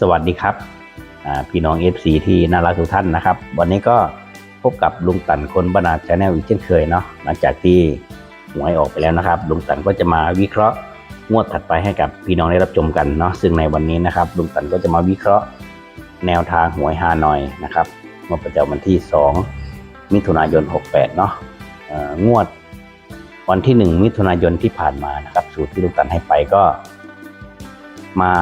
สวัสดีครับพี่น้อง FC ที่น่ารักทุกท่านนะครับ วันนี้ก็พบกับลุงตันคนบรรณาชาแนลอีกเช่นเคยเนาะหลังจากที่หวยออกไปแล้วนะครับ ลุงตันก็จะมาวิเคราะห์งวดถัดไปให้กับพี่น้องได้รับชมกันเนาะซึ่งในวันนี้นะครับ ลุงตันก็จะมาวิเคราะห์แนวทางหวยฮานอยนะครับงวดประจำวันที่ 2 มิถุนายน 68 เนาะงวดวันที่ 1 มิถุนายนที่ผ่านมานะครับ สูตรที่ลุงตันให้ไปก็มา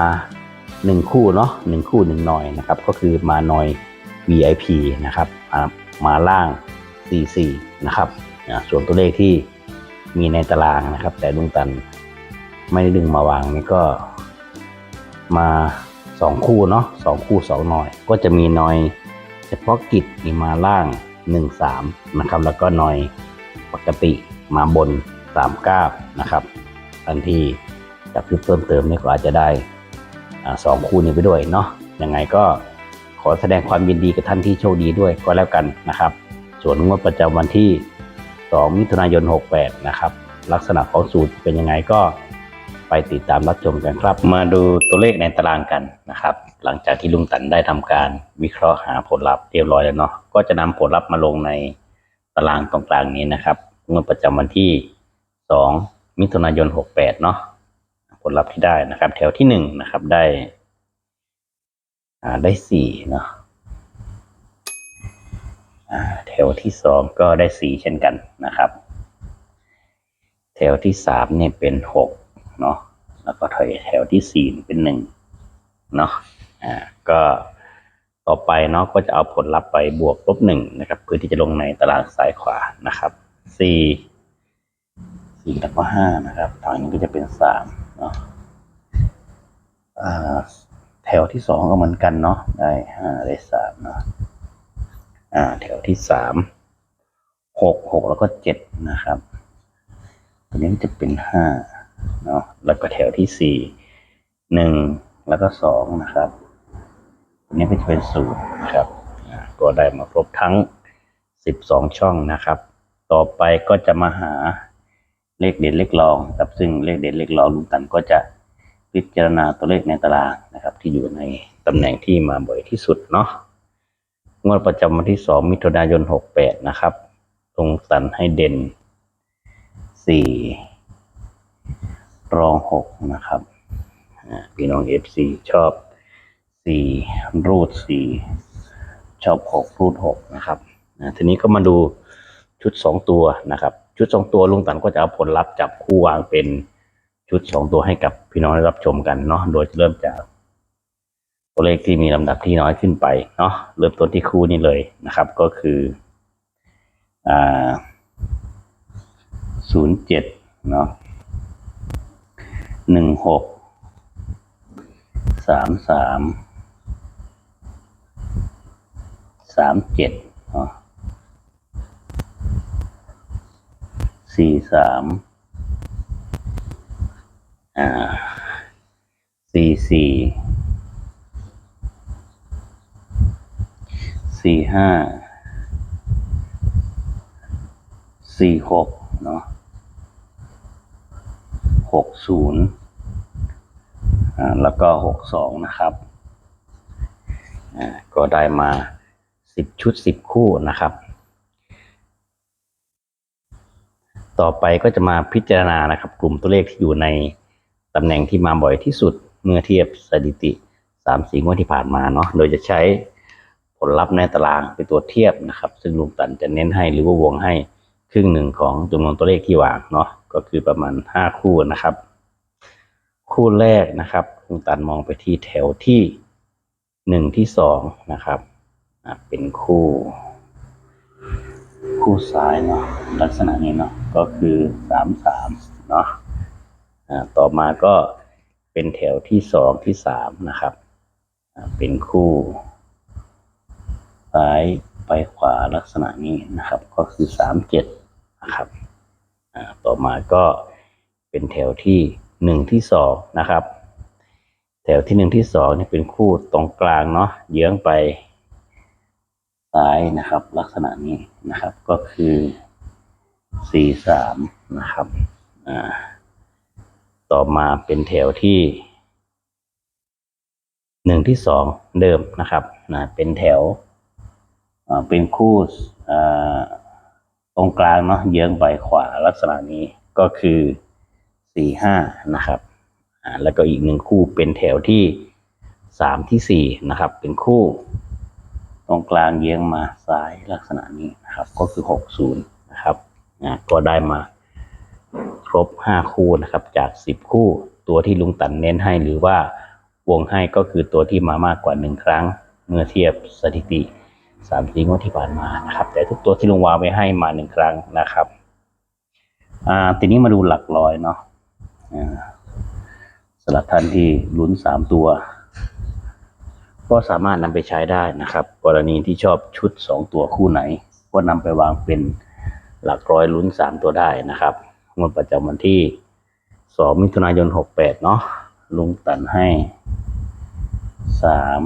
หนึ่งคู่เนาะหนึ่งคู่หนึ่งหน่อยนะครับ ก็คือมาหน่อย VIP นะครับมามาล่าง 44 นะครับส่วนตัวเลขที่มีในตารางนะครับ แต่ลุงตันไม่ได้ดึงมาวางนี่ก็มาสองคู่เนาะสองคู่สองหน่อย ก็จะมีหน่อยเฉพาะกิจมีมาล่าง 13 นะครับ แล้วก็หน่อยปกติมาบน 39 นะครับทันที่จับซื้อเพิ่มเติมนี่ก็อาจจะได้ สองคู่นี้ไปด้วยเนาะยังไงก็ขอแสดงความยินดีกับท่านที่โชคดีด้วยก็แล้วกันนะครับ ส่วนงวดประจำวันที่ 2 มิถุนายน 68 นะครับ ลักษณะของสูตรเป็นยังไงก็ไปติดตามรับชมกันครับ มาดูตัวเลขในตารางกันนะครับ หลังจากที่ลุงตันได้ทำการวิเคราะห์หาผลลัพธ์เรียบร้อยแล้วเนาะก็จะนำผลลัพธ์มาลงในตารางตรงกลางนี้นะครับงวดประจำวันที่ 2 มิถุนายน 68 เนาะ ผลลัพธ์ที่ได้นะครับ แถวที่หนึ่งนะครับได้ อ่าได้สี่เนาะอ่าแถวที่สองก็ได้สี่เช่นกันนะครับ แถวที่สามเนี่ยเป็นหกเนาะแล้วก็ถอยแถวที่สี่เป็นหนึ่งเนาะอ่าก็ต่อไปเนาะก็จะเอาผลลัพธ์ไปบวกลบหนึ่งนะครับ เพื่อที่จะลงในตารางซ้ายขวานะครับสี่สี่แล้วก็ห้านะครับทางนี้ก็จะเป็นสาม เนาะแถวที่สองก็เหมือนกันเนาะได้ห้าได้สามเนาะอ่า แถวที่สามหกหกแล้วก็เจ็ดนะครับ ตัวนี้จะเป็นห้าเนาะแล้วก็แถวที่สี่หนึ่งแล้วก็สองนะครับตัวนี้ก็จะเป็นศูนย์นะครับก็ได้มาครบทั้งสิบสองช่องนะครับ ต่อไปก็จะมาหา เลขเด่นเลขรองครับซึ่งเลขเด่นเลขรองลุงตันก็จะพิจารณาตัวเลขในตารางนะครับ ที่อยู่ในตำแหน่งที่มาบ่อยที่สุดเนาะงวดประจำวันที่ 2 มิถุนายน 68 นะครับตรงสันให้เด่น 4 รอง 6 นะครับอ่าพี่น้อง FC ชอบ 4 รูด 4 ชอบ 6 รูด 6 นะครับอ่าทีนี้ก็มาดูชุด 2 ตัวนะครับ ชุด2ตัวลุงตันก็จะเอาผลลัพธ์จับคู่วางเป็นชุดสองตัวให้กับพี่น้องได้รับชมกันเนาะโดยจะเริ่มจากตัวเลขที่มีลำดับที่น้อยขึ้นไปเนาะเริ่มต้นที่คู่นี้เลยนะครับ ก็คืออ่าศูนย์เจ็ดเนาะหนึ่งหกสามสามสามเจ็ดเนาะ สี่สามอ่าสี่สี่สี่ห้าสี่หกเนาะหกศูนย์อ่าแล้วก็หกสองนะครับอ่าก็ได้มาสิบชุดสิบคู่นะครับ ต่อไปก็จะมาพิจารณานะครับ กลุ่มตัวเลขที่อยู่ในตำแหน่งที่มาบ่อยที่สุดเมื่อเทียบสถิติสามสี่งวดที่ผ่านมาเนาะโดยจะใช้ผลลัพธ์ในตารางเป็นตัวเทียบนะครับ ซึ่งลุงตันจะเน้นให้หรือว่าวงให้ครึ่งหนึ่งของจำนวนตัวเลขที่วางเนาะก็คือประมาณห้าคู่นะครับ คู่แรกนะครับลุงตันมองไปที่แถวที่หนึ่งที่สองนะครับเป็นคู่ คู่ซ้ายเนาะลักษณะนี้เนาะก็คือสามสามเนาะต่อมาก็เป็นแถวที่สองที่สามนะครับ เป็นคู่ ซ้ายไปขวาลักษณะนี้นะครับ ก็คือสามเจ็ดนะครับต่อมาก็เป็นแถวที่หนึ่งที่สองนะครับ แถวที่หนึ่งที่สองนี่เป็นคู่ตรงกลางเนาะเยื้องไป ซ้ายนะครับ ลักษณะนี้นะครับก็คือสี่สามนะครับอ่าต่อมาเป็นแถวที่หนึ่งที่สองเดิมนะครับนะเป็นแถวเป็นคู่ตรงกลางเนาะเยื้องไปขวาลักษณะนี้ก็คือสี่ห้านะครับแล้วก็อีกหนึ่งคู่เป็นแถวที่สามที่สี่นะครับ เป็นคู่ ตรงกลางเยื้องมาซ้ายลักษณะนี้นะครับ ก็คือหกศูนย์นะครับอ่าก็ได้มาครบห้าคู่นะครับ จากสิบคู่ ตัวที่ลุงตันเน้นให้หรือว่าวงให้ก็คือตัวที่มามากกว่าหนึ่งครั้ง เมื่อเทียบสถิติสามสีงวดที่ผ่านมานะครับ แต่ทุกตัวที่ลุงวางไว้ให้มาหนึ่งครั้งนะครับอ่าทีนี้มาดูหลักร้อยเนาะอ่าสำหรับท่านที่ลุ้นสามตัว ก็สามารถนำไปใช้ได้นะครับ กรณีที่ชอบชุดสองตัวคู่ไหน ก็นำไปวางเป็นหลักร้อยลุ้นสามตัวได้นะครับงวดประจำวันที่สองมิถุนายนหกแปดเนาะลุงตันให้สาม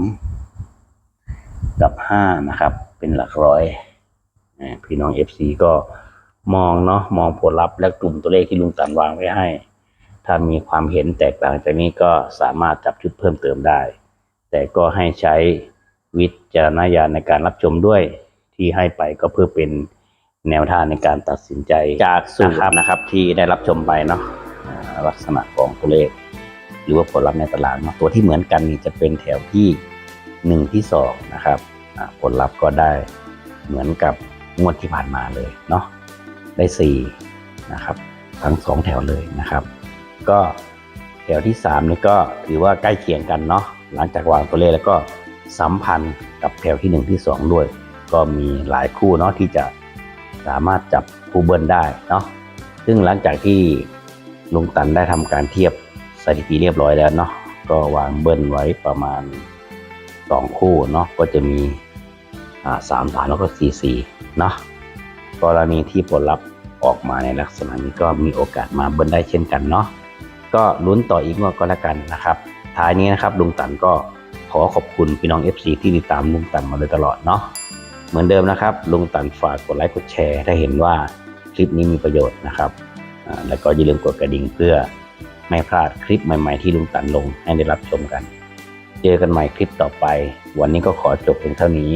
กับห้านะครับ เป็นหลักร้อยพี่น้อง FC ก็มองเนาะมองผลลัพธ์และกลุ่มตัวเลขที่ลุงตันวางไว้ให้ ถ้ามีความเห็นแตกต่างจากนี้ก็สามารถจับชุดเพิ่มเติมได้ แต่ก็ให้ใช้วิจารณญาณในการรับชมด้วยที่ให้ไปก็เพื่อเป็นแนวทางในการตัดสินใจจากสูตรนะครับที่ได้รับชมไปเนาะอ่าลักษณะของตัวเลข หรือว่าผลลัพธ์ในตลาดเนาะตัวที่เหมือนกันนี่จะเป็นแถวที่หนึ่งที่สองนะครับอ่าผลลัพธ์ก็ได้เหมือนกับงวดที่ผ่านมาเลยเนาะได้สี่นะครับทั้งสองแถวเลยนะครับ ก็แถวที่สามนี่ก็ถือว่าใกล้เคียงกันเนาะ หลังจากวางตัวเลขแล้วก็สัมพันธ์กับแถวที่หนึ่งที่สองด้วย ก็มีหลายคู่เนาะที่จะสามารถจับคู่เบิ้ลได้เนาะซึ่งหลังจากที่ลุงตันได้ทำการเทียบสถิติเรียบร้อยแล้วเนาะก็วางเบิ้ลไว้ประมาณสองคู่เนาะก็จะมีสามสามแล้วก็สี่สี่เนาะกรณีที่ผลลัพธ์ออกมาในลักษณะนี้ก็มีโอกาสมาเบิ้ลได้เช่นกันเนาะก็ลุ้นต่ออีกงวดก็แล้วกันนะครับ ท้ายนี้นะครับลุงตันก็ขอขอบคุณพี่น้อง FC ที่ติดตามลุงตันมาโดยตลอดเนาะเหมือนเดิมนะครับลุงตันฝากกดไลค์กดแชร์ ถ้าเห็นว่าคลิปนี้มีประโยชน์นะครับแล้วก็อย่าลืมกดกระดิ่งเพื่อไม่พลาดคลิปใหม่ ๆ ที่ลุงตันลงให้ได้รับชมกัน เจอกันใหม่คลิปต่อไป วันนี้ก็ขอจบเพียงเท่านี้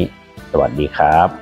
สวัสดีครับ